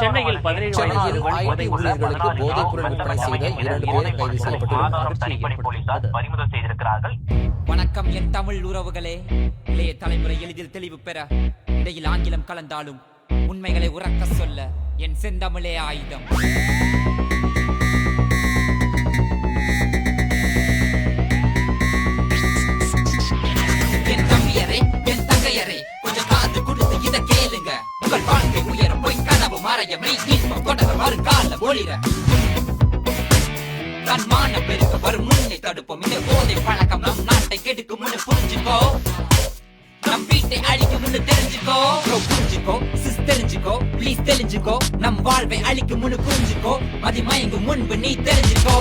சென்னையில் பதினேழு சென்னையில் வயது ஐடி ஊழியர்களுக்கு போதைப் பொருள் விற்பனை செய்த இரண்டு பேர் கைது செய்யப்பட்டுள்ளனர் தனிப்படை போலீசார் பறிமுதல் செய்திருக்கிறார்கள். வணக்கம். என் தமிழ் உறவுகளே இளைய தலைமுறை எளிதில் தெளிவு பெற இடையில் ஆங்கிலம் கலந்தாலும் உண்மைகளை உறக்க சொல்ல என் செந்தமிழே ஆயுதம். பாறைய மறைய மெய் இன்பம் வருங்கால ஒளிர தன்மான பெருக்க வரும் முன்னை தடுப்போம். இந்த போதை பழக்கம் நம் நாட்டை கெடுக்கும் புரிஞ்சுக்கோ. நம் வீட்டை அழிக்கும் தெரிஞ்சுக்கோ. புரிஞ்சுக்கோ. சிஸ் தெரிஞ்சுக்கோ ப்ளீஸ் தெரிஞ்சுக்கோ நம் வாழ்வை அழிக்கும் முன்னு புரிஞ்சுக்கோ. மதிமயங்கும் முன்பு நீ தெரிஞ்சுக்கோ.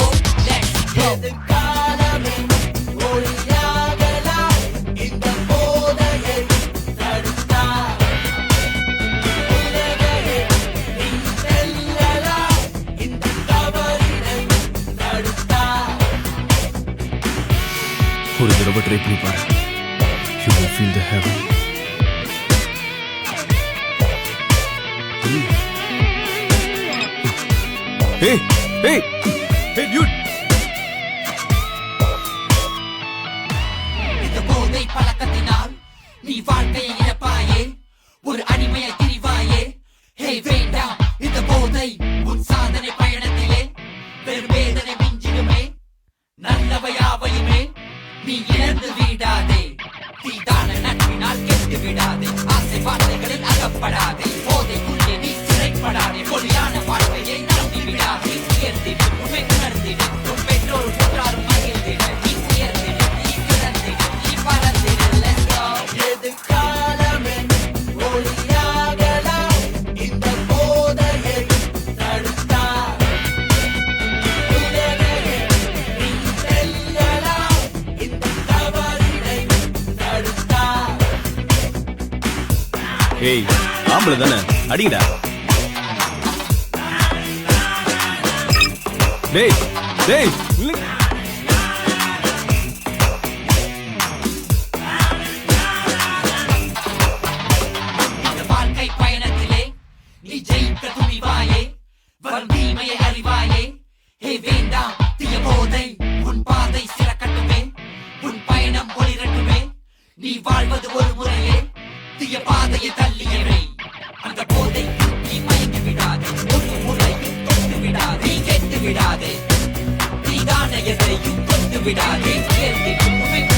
ஒரு தடவை ட்ரை பண்ணி பாரு. You will feel the heaven ஏய் ஏய் ஏய் டியூட் இந்த போதை பழக்கத்தினால் நீ வாழ்க்கையை நீ இழந்து விடாதே. தீதான நட்பினால் கெட்டு விடாதே. ஏய் ஆம்பளை தானே? அடிங்கடா. டேய் டேய் விடாத போதை நீ மயங்கி விடாது. ஒரு முறையும் தொட்டு விடாதே. கெட்டு விடாதே. நீதான எதையும் கொண்டு விடாது. உயர்ந்திடு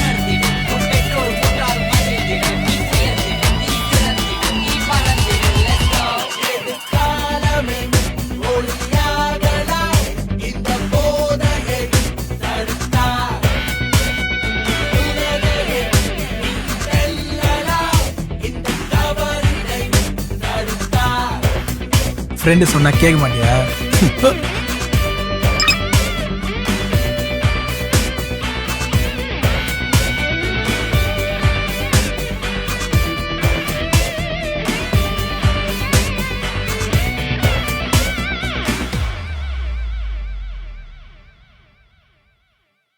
ஃப்ரெண்டு சொன்னா கேட்க மாட்டியா?